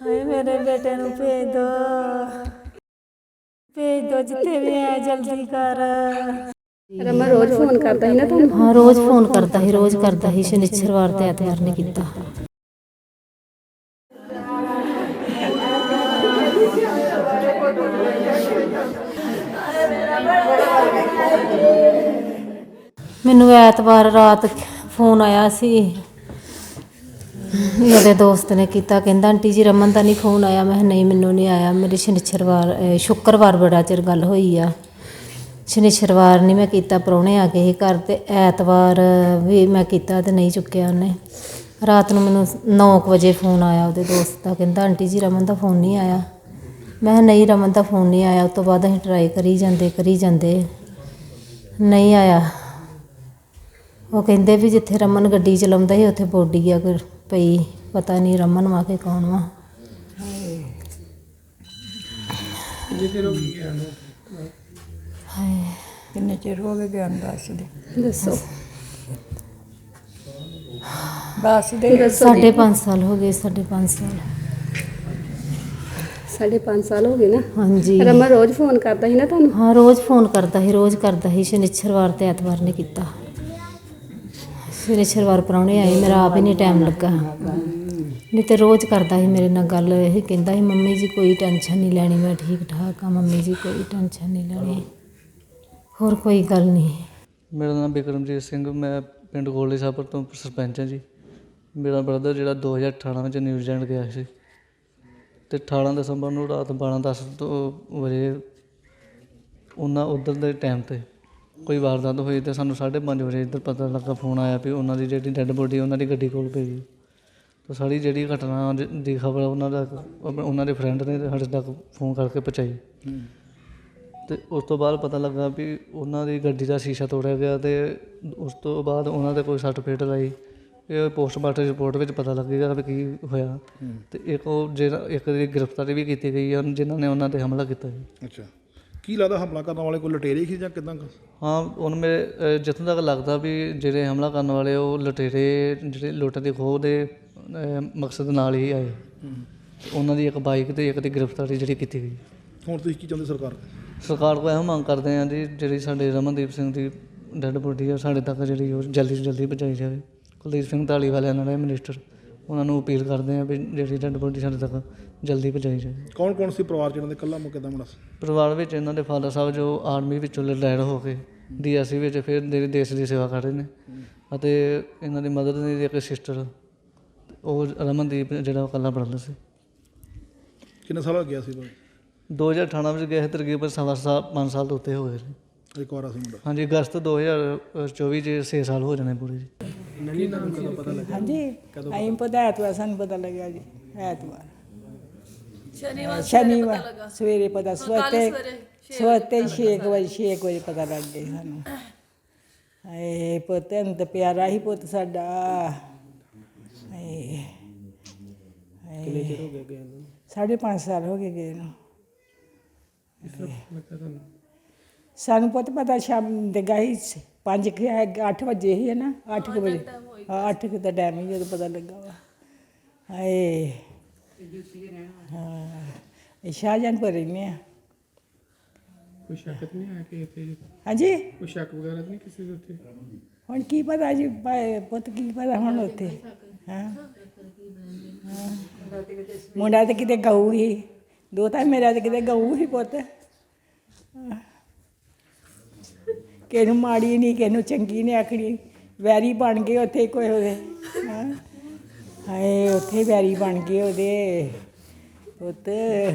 ਹਾਏ ਮੇਰੇ ਬੇਟੇ ਨੂੰ ਭੇਜ ਦੋ। ਭੇਜ ਦੋ ਜਿੱਥੇ ਵੀ ਹੈ ਜਲਦੀ ਕਰ। ਰਮਾ ਰੋਜ਼ ਫੋਨ ਕਰਦਾ ਸੀ ਨਾ ਤੁਹਾਨੂੰ ਹਾਂ ਰੋਜ਼ ਫੋਨ ਕਰਦਾ ਸੀ ਰੋਜ਼ ਕਰਦਾ ਸੀ ਸ਼ਨੀਚਰਵਾਰ ਤੇ ਐਤਵਾਰ ਨਹੀਂ ਕੀਤਾ। ਮੈਨੂੰ ਐਤਵਾਰ ਰਾਤ ਫੋਨ ਆਇਆ ਸੀ। ਮੇਰੇ ਦੋਸਤ ਨੇ ਕੀਤਾ, ਕਹਿੰਦਾ, ਆਂਟੀ ਜੀ, ਰਮਨ ਦਾ ਨਹੀਂ ਫੋਨ ਆਇਆ। ਮੈਂ ਕਿਹਾ, ਨਹੀਂ, ਮੈਨੂੰ ਨਹੀਂ ਆਇਆ। ਮੇਰੀ ਸ਼ਨੀਚਰਵਾਰ, ਅਹ, ਸ਼ੁੱਕਰਵਾਰ ਬੜਾ ਚਿਰ ਗੱਲ ਹੋਈ ਆ। ਸ਼ਨੀਚਰਵਾਰ ਨਹੀਂ ਮੈਂ ਕੀਤਾ, ਪ੍ਰਾਹੁਣੇ ਆ ਗਏ ਸੀ ਘਰ ਤੇ। ਐਤਵਾਰ ਵੀ ਮੈਂ ਕੀਤਾ ਤੇ ਨਹੀਂ ਚੁੱਕਿਆ ਉਹਨੇ। ਰਾਤ ਨੂੰ ਮੈਨੂੰ 9 ਵਜੇ ਫੋਨ ਆਇਆ ਉਹਦੇ ਦੋਸਤ ਦਾ, ਕਹਿੰਦਾ, ਆਂਟੀ ਜੀ, ਰਮਨ ਦਾ ਫੋਨ ਨਹੀਂ ਆਇਆ। ਮੈਂ ਕਿਹਾ, ਨਹੀਂ, ਰਮਨ ਦਾ ਫੋਨ ਨਹੀਂ ਆਇਆ। ਉਸ ਤੋਂ ਬਾਅਦ ਅਸੀਂ ਟਰਾਈ ਕਰੀ ਜਾਂਦੇ ਕਰੀ ਜਾਂਦੇ। ਨਹੀਂ ਆਇਆ। ਉਹ ਕਹਿੰਦੇ ਵੀ ਜਿੱਥੇ ਰਮਨ ਗੱਡੀ ਚਲਾਉਂਦਾ ਸੀ, ਉੱਥੇ ਬੋਡੀ ਆ ਕੋਈ ਪਈ ਪਤਾ ਨਹੀਂ ਰਮਨ ਵਾ ਕੇ ਕੌਣ ਵਾ। ਹਾਏ। ਕਿੰਨੇ ਚਿਰ ਹੋ ਗਏ ਗਿਆਨ ਦੱਸ ਦੇ? ਦੱਸੋ। ਦੱਸ ਦੇ? ਸਾਢੇ ਪੰਜ ਸਾਲ ਹੋ ਗਏ ਸਾਢੇ ਪੰਜ ਸਾਲ। ਸਾਢੇ ਪੰਜ ਸਾਲ ਹੋ ਗਏ ਨਾ? ਹਾਂਜੀ। ਰਮਾ ਰੋਜ਼ ਫੋਨ ਕਰਦਾ ਸੀ ਨਾ ਤੁਹਾਨੂੰ? ਹਾਂ ਰੋਜ਼ ਫੋਨ ਕਰਦਾ ਸੀ ਰੋਜ਼ ਕਰਦਾ ਸੀ ਸ਼ਨੀਚਰਵਾਰ ਤੇ ਐਤਵਾਰ ਨੇ ਕੀਤਾ। ਸ਼ਨੀਚਰਵਾਰ ਪ੍ਰਾਹੁਣੇ ਆਏ, ਮੇਰਾ ਆਪ ਹੀ ਨਹੀਂ ਟਾਈਮ ਲੱਗਾ। ਨਹੀਂ ਤੇ ਰੋਜ਼ ਕਰਦਾ ਸੀ ਮੇਰੇ ਨਾਲ ਗੱਲ, ਇਹ ਕਹਿੰਦਾ ਸੀ, ਮੰਮੀ ਜੀ, ਕੋਈ ਟੈਨਸ਼ਨ ਨਹੀਂ ਲੈਣੀ, ਮੈਂ ਠੀਕ ਠਾਕ ਆ ਮੰਮੀ ਜੀ, ਕੋਈ ਟੈਨਸ਼ਨ ਨਹੀਂ ਲੈਣੀ। ਹੋਰ ਕੋਈ ਗੱਲ ਨਹੀਂ। ਮੇਰਾ ਨਾਮ ਬਿਕਰਮਜੀਤ ਸਿੰਘ, ਮੈਂ ਪਿੰਡ ਗੋਲੇ ਸਾਬਰ ਤੋਂ ਸਰਪੰਚ ਹਾਂ ਜੀ। ਮੇਰਾ ਬ੍ਰਦਰ ਜਿਹੜਾ 2018 ਵਿੱਚ ਨਿਊਜ਼ੀਲੈਂਡ ਗਿਆ ਸੀ ਤੇ 18 ਦਸੰਬਰ ਨੂੰ ਰਾਤ 12:10 ਤੋਂ ਵਜੇ ਉਹਨਾਂ ਉਧਰ ਦੇ ਟਾਈਮ ਤੇ ਕੋਈ ਵਾਰਦਾਤ ਹੋਈ ਤੇ ਸਾਨੂੰ 5:30 ਵਜੇ ਇੱਧਰ ਪਤਾ ਲੱਗਾ ਫੋਨ ਆਇਆ ਵੀ ਉਹਨਾਂ ਦੀ ਜਿਹੜੀ ਡੈੱਡ ਬੋਡੀ ਉਹਨਾਂ ਦੀ ਗੱਡੀ ਕੋਲ ਪਈ ਗਈ ਤਾਂ ਸਾਰੀ ਜਿਹੜੀ ਘਟਨਾ ਦੀ ਖਬਰ ਉਹਨਾਂ ਦਾ ਉਹਨਾਂ ਦੇ ਫਰੈਂਡ ਨੇ ਸਾਡੇ ਤੱਕ ਫੋਨ ਕਰਕੇ ਪਹੁੰਚਾਈ। ਤੇ ਉਸ ਤੋਂ ਬਾਅਦ ਪਤਾ ਲੱਗਾ ਵੀ ਉਹਨਾਂ ਦੀ ਗੱਡੀ ਦਾ ਸ਼ੀਸ਼ਾ ਤੋੜਿਆ ਗਿਆ ਤੇ ਉਸ ਤੋਂ ਬਾਅਦ ਉਹਨਾਂ ਦੇ ਕੋਈ ਸੱਟ ਫੇਟ ਲਾਈ। ਇਹ ਪੋਸਟਮਾਰਟਮ ਰਿਪੋਰਟ ਵਿੱਚ ਪਤਾ ਲੱਗੇਗਾ ਵੀ ਕੀ ਹੋਇਆ। ਤੇ ਇੱਕ ਉਹ ਜਿਹੜਾ ਇੱਕ ਦੀ ਗ੍ਰਿਫਤਾਰੀ ਵੀ ਕੀਤੀ ਗਈ ਹੈ ਜਿਨ੍ਹਾਂ ਨੇ ਉਹਨਾਂ ਤੇ ਹਮਲਾ ਕੀਤਾ ਸੀ ਅੱਛਾ। ਕੀ ਲੱਗਦਾ ਹਮਲਾ ਕਰਨ ਵਾਲੇ ਕੋਈ ਲਟੇਰੇ ਸੀ ਜਾਂ ਕਿਦਾਂ ਹਾਂ ਹੁਣ ਮੇਰੇ ਜਿੱਥੋਂ ਤੱਕ ਲੱਗਦਾ ਵੀ ਜਿਹੜੇ ਹਮਲਾ ਕਰਨ ਵਾਲੇ ਉਹ ਲੁਟੇਰੇ ਜਿਹੜੇ ਲੁੱਟ ਦੇ ਖੋਹ ਦੇ ਮਕਸਦ ਨਾਲ ਹੀ ਆਏ। ਉਹਨਾਂ ਦੀ ਇੱਕ ਬਾਈਕ ਤੇ ਇੱਕ ਦੀ ਗ੍ਰਿਫਤਾਰੀ ਜਿਹੜੀ ਕੀਤੀ ਗਈ। ਹੁਣ ਤੁਸੀਂ ਕੀ ਚਾਹੁੰਦੇ ਸਰਕਾਰ ਸਰਕਾਰ ਕੋਲ ਇਹੋ ਮੰਗ ਕਰਦੇ ਹਾਂ ਜੀ ਜਿਹੜੀ ਸਾਡੇ ਰਮਨਦੀਪ ਸਿੰਘ ਦੀ ਡੈੱਡ ਬੋਡੀ ਆ ਸਾਡੇ ਤੱਕ ਜਿਹੜੀ ਉਹ ਜਲਦੀ ਤੋਂ ਜਲਦੀ ਪਹੁੰਚਾਈ ਜਾਵੇ। ਕੁਲਦੀਪ ਸਿੰਘ ਢਾਲੀ ਵਾਲਿਆਂ ਨਾਲ ਇਹ ਮਿਨਿਸਟਰ ਉਹਨਾਂ ਨੂੰ ਅਪੀਲ ਕਰਦੇ ਹਾਂ ਵੀ ਜਿਹੜੀ ਡੈੱਡ ਬੋਡੀ ਸਾਡੇ ਤੱਕ ਜਲਦੀ ਪਹੁੰਚਾਈ ਜਾਵੇ। ਕੌਣ ਕੌਣ ਸੀ ਪਰਿਵਾਰ ਚ ਇਹਨਾਂ ਦੇ? ਕੱਲਾ ਮੁੱਕੇ ਦਾ ਮੁੰਡਾ ਸੀ ਪਰਿਵਾਰ ਵਿੱਚ ਇਹਨਾਂ ਦੇ ਫਾਦਰ ਸਾਹਿਬ ਜੋ ਆਰਮੀ ਵਿੱਚੋਂ ਰਿਟਾਇਰ ਹੋ ਕੇ ਡੀਐਸਸੀ ਵਿੱਚ ਫਿਰ ਦੇ ਦੇਸ਼ ਦੀ ਸੇਵਾ ਕਰ ਰਹੇ ਨੇ ਅਤੇ ਇਹਨਾਂ ਦੀ ਮਦਰ ਦੀ ਇੱਕ ਸਿਸਟਰ ਉਹ ਰਮਨਦੀਪ ਜਿਹੜਾ ਉਹ ਇਕੱਲਾ ਬ੍ਰਦਰ ਸੀ। ਕਿੰਨੇ ਸਾਲ ਹੋ ਗਿਆ ਸੀ ਬਾਈ 2018 ਵਿੱਚ ਗਏ ਤਕਰੀਬਨ ਸਵਾ ਸਾਲ 5 ਸਾਲ ਤੋਂ ਉੱਤੇ ਹੋ ਗਏ ਨੇ ਇੱਕ ਵਾਰ ਸੀ ਮੁੰਡਾ। ਹਾਂਜੀ ਅਗਸਤ 2024 ਚ 6 ਸਾਲ ਹੋ ਜਾਣੇ ਪੂਰੇ ਜੀ। ਹਾਂਜੀ ਅਸੀਂ ਪਤਾ ਐਤਵਾਰ ਸਾਨੂੰ ਪਤਾ ਲੱਗਿਆ ਜੀ ਐਤਵਾਰ। ਸ਼ਨੀਵਾਰ ਸ਼ਨੀਵਾਰ ਸਵੇਰੇ ਪਤਾ ਸਵੇਰੇ ਸਵੇਰੇ 6 ਵਜੇ 6 ਵਜੇ ਪਤਾ ਲੱਗ ਗਿਆ ਸਾਨੂੰ। ਹਾਏ ਪੁੱਤ ਨੂੰ ਤਾਂ ਪਿਆਰਾ ਹੀ ਪੁੱਤ ਸਾਡਾ। ਹਾਏ ਕਿੰਨੇ ਚਿਰ ਹੋ ਗਿਆ ਗਏ ਸਾਢੇ ਪੰਜ ਸਾਲ ਹੋ ਗਏ ਗਏ ਨੂੰ। ਸਾਨੂੰ ਪੁੱਤ ਪਤਾ ਸ਼ਾਮ ਦੇ ਗਾਈ 5 ਕਿ 8 ਵਜੇ ਹੀ ਹੈ ਨਾ 8 ਵਜੇ। ਹਾਂ 8 ਕਿ ਦਾ ਟਾਈਮ ਹੀ ਜਦੋਂ ਪਤਾ ਲੱਗਾ ਵਾ। ਹਾਏ। ਹਾਂ ਇਹ ਸ਼ਾਹਜਹਾਨਪੁਰ ਰਹਿੰਦੇ ਆ। ਕੋਈ ਸ਼ੱਕ ਨਹੀਂ ਆਇਆ ਕਿ ਇੱਥੇ? ਹਾਂਜੀ? ਕੋਈ ਸ਼ੱਕ ਵਗੈਰਾ ਨਹੀਂ ਕਿਸੇ ਦੇ ਉੱਤੇ? ਹੁਣ ਕੀ ਪਤਾ ਜੀ ਪੁੱਤ ਕੀ ਪਤਾ ਹੁਣ ਉੱਥੇ? ਹਾਂ ਹਾਂ। ਮੁੰਡਾ ਤੇ ਕਿਤੇ ਗਊ ਹੀ ਦੋ ਤਾਂ ਮੇਰਾ ਤੇ ਕਿਤੇ ਗਊ ਹੀ ਪੁੱਤ। ਕਿਸੇ ਨੂੰ ਮਾੜੀ ਨਹੀਂ ਕਿਸੇ ਨੂੰ ਚੰਗੀ ਨਹੀਂ ਆਖਣੀ। ਵੈਰੀ ਬਣ ਗਏ ਉੱਥੇ ਕੋਈ ਉਹਦੇ। ਹਾਂ? ਹਾਏ, ਉੱਥੇ ਵੈਰੀ ਬਣ ਗਏ ਉਹਦੇ। ਉੱਤੇ